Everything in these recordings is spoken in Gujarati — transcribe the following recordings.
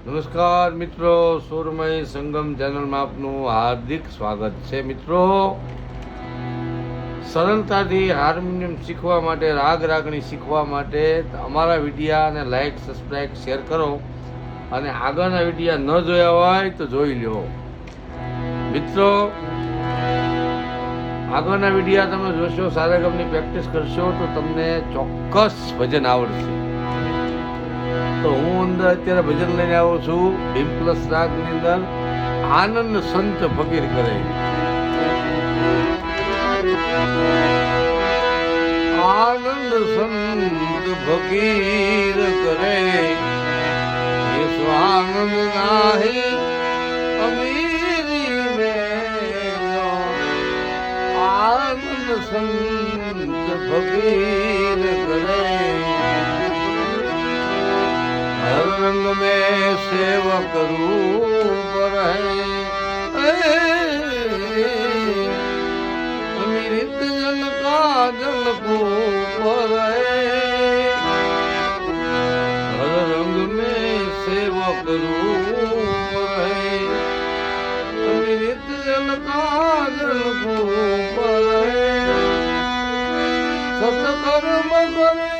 નમસ્કાર મિત્રો, સુરમય સંગમ ચેનલમાં આપનું હાર્દિક સ્વાગત છે. મિત્રો, સરળતાથી હાર્મોનિયમ શીખવા માટે, રાગ રાગણી શીખવા માટે અમારા વિડીયાને લાઈક સબસ્ક્રાઈબ શેર કરો અને આગળના વિડીયા ન જોયા હોય તો જોઈ લો મિત્રો, આગળના વિડીયા તમે જોશો, સારેગમની પ્રેક્ટિસ કરશો તો તમને ચોક્કસ ભજન આવડશે. તો હું અંદર અત્યારે ભજન લઈને આવ્યો છું. એમ પ્લસ રાગની અંદર આનંદ સંત ફકીર કરે. આનંદ સંત ફકીર કરે. એ સ્વાનંદ નાહી આનંદ સંત ફકીર हर रंग में सेवक रूप रहे अमृत जल का जल कूप रहे हर रंग में सेवक रूप रहे अमृत जल का जल कूप रहे सतकर्म करे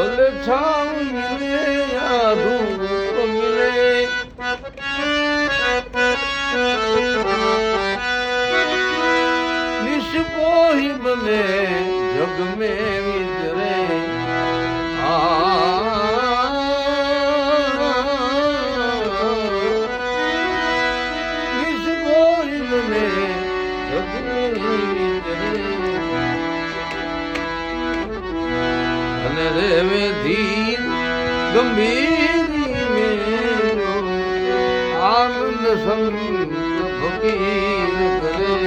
Well, the tongue અને રેવે ધીર ગંભીરી મેરો આનંદ સંત ફકીર કરે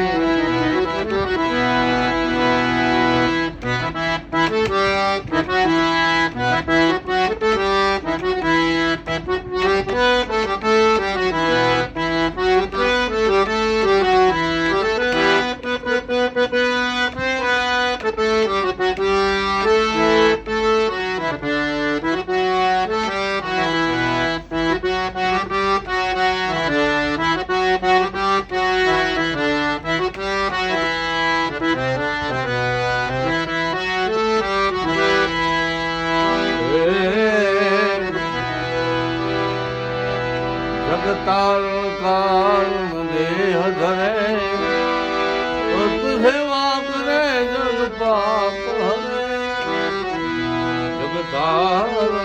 જગતાર કાળ દેહ ધરે પત સેવા કરે જગ પાપ હરે જગતાર કાળ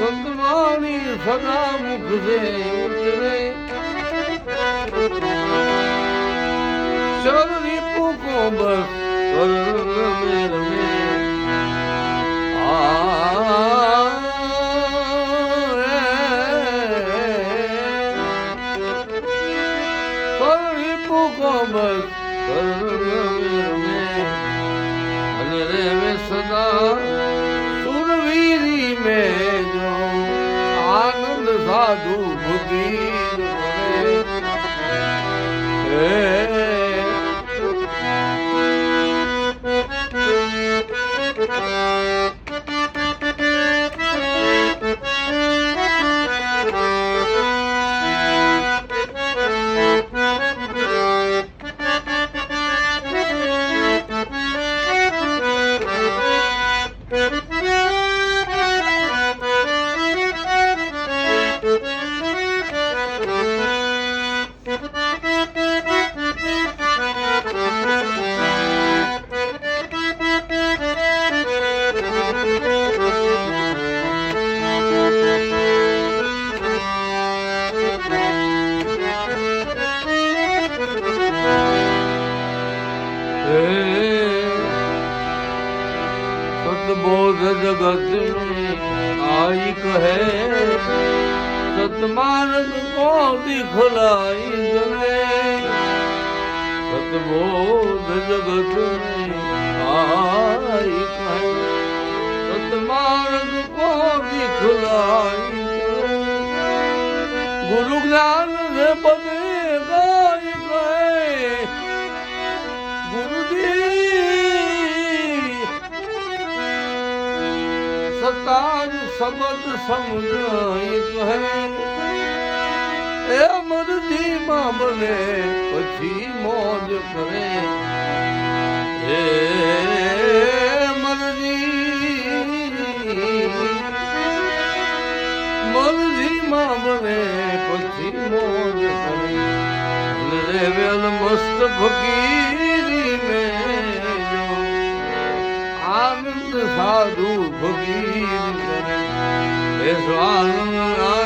સંતવાણી સદા મુખ ઉતરે શરણી પૂકો બસ ભગીર કરે હે સતબોધ જગત में आई कहे सतमार्ग को दिखलाई गए सतबोध जगत में आई कहे सतमार्ग को दिखलाई गए गुरु ज्ञान से बने સતાર શબ્દ સમજાય એ મરજી માં બને પછી મોજ કરે. હે મરજી મરજી માં બને પછી મોજ કરે. રે વેલ મસ્ત ફકીરી મેં આનંદ સાધુ ભગીર કરે હે